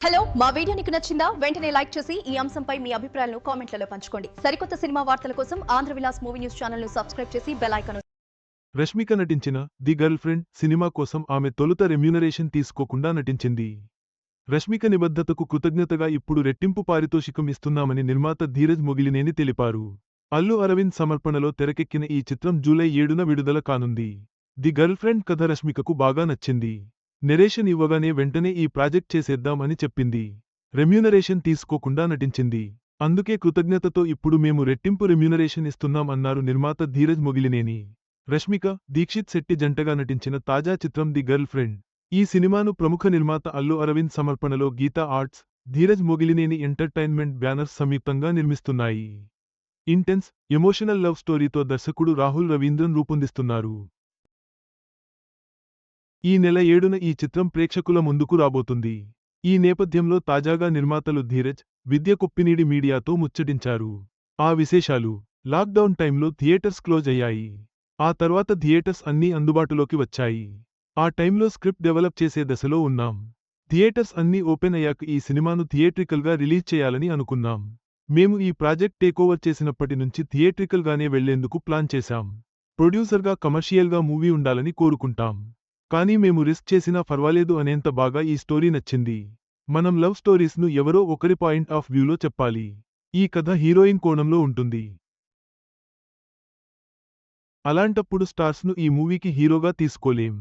Hello మా video నీకు నచ్చిందా? వెంటనే లైక్ చేసి ఈ అంశంపై మీ అభిప్రాయాలను కామెంట్లలో పంచుకోండి. సరికొత్త సినిమా వార్తల కోసం ఆంధ్ర విలాస్ మూవీ న్యూస్ ఛానల్ను సబ్స్క్రైబ్ చేసి బెల్ ఐకాన్ రష్మిక నటించిన ది గర్ల్ ఫ్రెండ్ సినిమా కోసం ఆమె తొలుత రెమ్యూనరేషన్ తీసుకోకుండా నటించింది. రష్మిక నిబద్ధతకు కృతజ్ఞతగా ఇప్పుడు రెట్టింపు పారితోషికం ఇస్తున్నామని నిర్మాత ధీరజ్ మొగిలినేని తెలిపారు. అల్లు అరవింద్ సమర్పణలో తెరకెక్కిన ఈ చిత్రం జూలై ఏడున విడుదల కానుంది. ది గర్ల్ ఫ్రెండ్ కథ రష్మికకు బాగా నచ్చింది. నెరేషన్ ఇవ్వగానే వెంటనే ఈ ప్రాజెక్ట్ చేసేద్దాం అని చెప్పింది. రెమ్యూనరేషన్ తీసుకోకుండా నటించింది. అందుకే కృతజ్ఞతతో ఇప్పుడు మేము రెట్టింపు రెమ్యూనరేషన్ ఇస్తున్నాం అన్నారు నిర్మాత ధీరజ్ మొగిలినేని. రష్మిక దీక్షిత్ శెట్టి జంటగా నటించిన తాజా చిత్రం ది గర్ల్ ఫ్రెండ్. ఈ సినిమాను ప్రముఖ నిర్మాత అల్లు అరవింద్ సమర్పణలో Geetha arts Dheeraj Mogilineni entertainment banners సంయుక్తంగా నిర్మిస్తున్నాయి. ఇంటెన్స్ ఎమోషనల్ లవ్ స్టోరీతో దర్శకుడు రాహుల్ రవీంద్రన్ రూపొందిస్తున్నారు. ఈ నెల ఏడున ఈ చిత్రం ప్రేక్షకుల ముందుకు రాబోతుంది. ఈ నేపథ్యంలో తాజాగా నిర్మాతలు ధీరజ్ విద్య కుప్పినీడి మీడియాతో ముచ్చటించారు. ఆ విశేషాలు లాక్డౌన్ టైంలో థియేటర్స్ క్లోజ్ అయ్యాయి. ఆ తర్వాత థియేటర్స్ అన్నీ అందుబాటులోకి వచ్చాయి. ఆ టైంలో స్క్రిప్ట్ డెవలప్ చేసే దశలో ఉన్నాం. థియేటర్స్ అన్నీ ఓపెన్ అయ్యాక ఈ సినిమాను థియేట్రికల్గా రిలీజ్ చేయాలని అనుకున్నాం. మేము ఈ ప్రాజెక్ట్ టేకోవర్ చేసినప్పటి నుంచి థియేట్రికల్గానే వెళ్ళేందుకు ప్లాన్ చేశాం. ప్రొడ్యూసర్గా కమర్షియల్గా మూవీ ఉండాలని కోరుకుంటాం. కానీ మేము రిస్క్ చేసినా పర్వాలేదు అనేంత బాగా ఈ స్టోరీ నచ్చింది. మనం లవ్ స్టోరీస్ను ఎవరో ఒకరి పాయింట్ ఆఫ్ వ్యూలో చెప్పాలి. ఈ కథ హీరోయిన్ కోణంలో ఉంటుంది. అలాంటప్పుడు స్టార్స్ను ఈ మూవీకి హీరోగా తీసుకోలేం.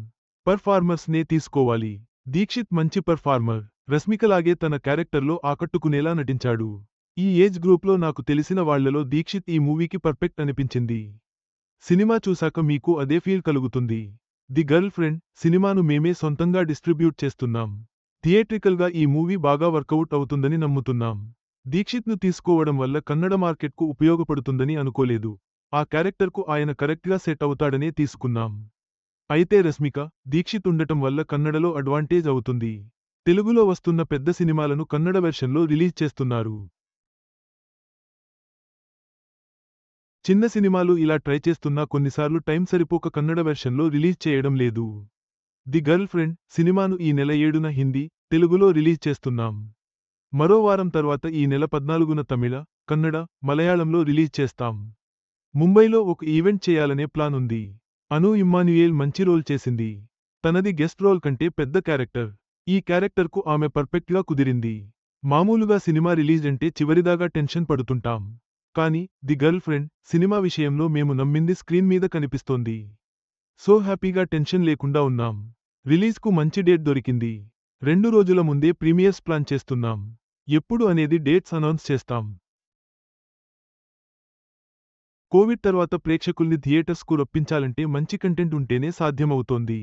పర్ఫార్మర్స్నే తీసుకోవాలి. దీక్షిత్ మంచి పర్ఫార్మర్. రష్మికలాగే తన క్యారెక్టర్లో ఆకట్టుకునేలా నటించాడు. ఈ ఏజ్ గ్రూప్లో నాకు తెలిసిన వాళ్ళలో దీక్షిత్ ఈ మూవీకి పర్ఫెక్ట్ అనిపించింది. సినిమా చూశాక మీకు అదే ఫీల్ కలుగుతుంది. ది గర్ల్ ఫ్రెండ్ సినిమాను మేమే సొంతంగా డిస్ట్రిబ్యూట్ చేస్తున్నాం. థియేట్రికల్గా ఈ మూవీ బాగా వర్కౌట్ అవుతుందని నమ్ముతున్నాం. దీక్షిత్ను తీసుకోవడం వల్ల కన్నడ మార్కెట్కు ఉపయోగపడుతుందని అనుకోలేదు. ఆ క్యారెక్టర్కు ఆయన కరెక్ట్గా సెట్ అవుతాడనే తీసుకున్నాం. అయితే రష్మిక దీక్షిత్ ఉండటం వల్ల కన్నడలో అడ్వాంటేజ్ అవుతుంది. తెలుగులో వస్తున్న పెద్ద సినిమాలను కన్నడ వెర్షన్లో రిలీజ్ చేస్తున్నారు. చిన్న సినిమాలు ఇలా ట్రై చేస్తున్నా కొన్నిసార్లు టైం సరిపోక కన్నడ వెర్షన్లో రిలీజ్ చేయడం లేదు. ది గర్ల్ ఫ్రెండ్ సినిమాను ఈ నెల ఏడున హిందీ తెలుగులో రిలీజ్ చేస్తున్నాం. మరో వారం తర్వాత ఈ నెల పద్నాలుగున తమిళ కన్నడ మలయాళంలో రిలీజ్ చేస్తాం. ముంబైలో ఒక ఈవెంట్ చేయాలనే ప్లాన్ ఉంది. అను ఇమ్మాన్యుయేల్ మంచి రోల్ చేసింది. తనది గెస్ట్ రోల్ కంటే పెద్ద క్యారెక్టర్. ఈ క్యారెక్టర్కు ఆమె పర్ఫెక్ట్గా కుదిరింది. మామూలుగా సినిమా రిలీజ్ అంటే చివరిదాగా టెన్షన్ పడుతుంటాం. కానీ ది గర్ల్ ఫ్రెండ్ సినిమా విషయంలో మేము నమ్మింది స్క్రీన్ మీద కనిపిస్తోంది. సో హ్యాపీగా టెన్షన్ లేకుండా ఉన్నాం. రిలీజ్కు మంచి డేట్ దొరికింది. రెండు రోజుల ముందే ప్రీమియర్స్ ప్లాన్ చేస్తున్నాం. ఎప్పుడు అనేది డేట్స్ అనౌన్స్ చేస్తాం. కోవిడ్ తర్వాత ప్రేక్షకుల్ని థియేటర్స్కు రప్పించాలంటే మంచి కంటెంట్ ఉంటేనే సాధ్యమవుతోంది.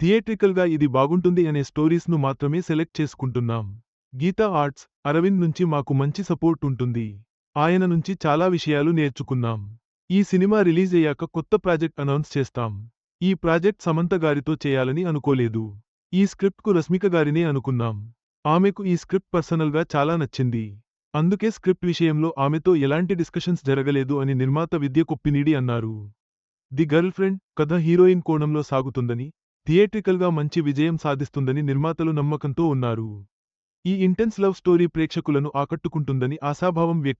థియేట్రికల్గా ఇది బాగుంటుంది అనే స్టోరీస్ను మాత్రమే సెలెక్ట్ చేసుకుంటున్నాం. గీతా ఆర్ట్స్ అరవింద్ నుంచి మాకు మంచి సపోర్ట్ ఉంటుంది. ఆయన నుంచి చాలా విషయాలు నేర్చుకున్నాం. ఈ సినిమా రిలీజ్ అయ్యాక కొత్త ప్రాజెక్ట్ అనౌన్స్ చేస్తాం. ఈ ప్రాజెక్ట్ సమంత గారితో చేయాలని అనుకోలేదు. ఈ స్క్రిప్ట్కు రష్మిక గారినే అనుకున్నాం. ఆమెకు ఈ స్క్రిప్ట్ పర్సనల్గా చాలా నచ్చింది. అందుకే స్క్రిప్ట్ విషయంలో ఆమెతో ఎలాంటి డిస్కషన్స్ జరగలేదు అని నిర్మాత విద్య కొప్పినీడి అన్నారు. ది గర్ల్ ఫ్రెండ్ కథ హీరోయిన్ కోణంలో సాగుతుందని థియేట్రికల్గా మంచి విజయం సాధిస్తుందని నిర్మాతలు నమ్మకంతో ఉన్నారు. ఈ ఇంటెన్స్ లవ్ స్టోరీ ప్రేక్షకులను ఆకట్టుకుంటుందని ఆశాభావం వ్యక్తం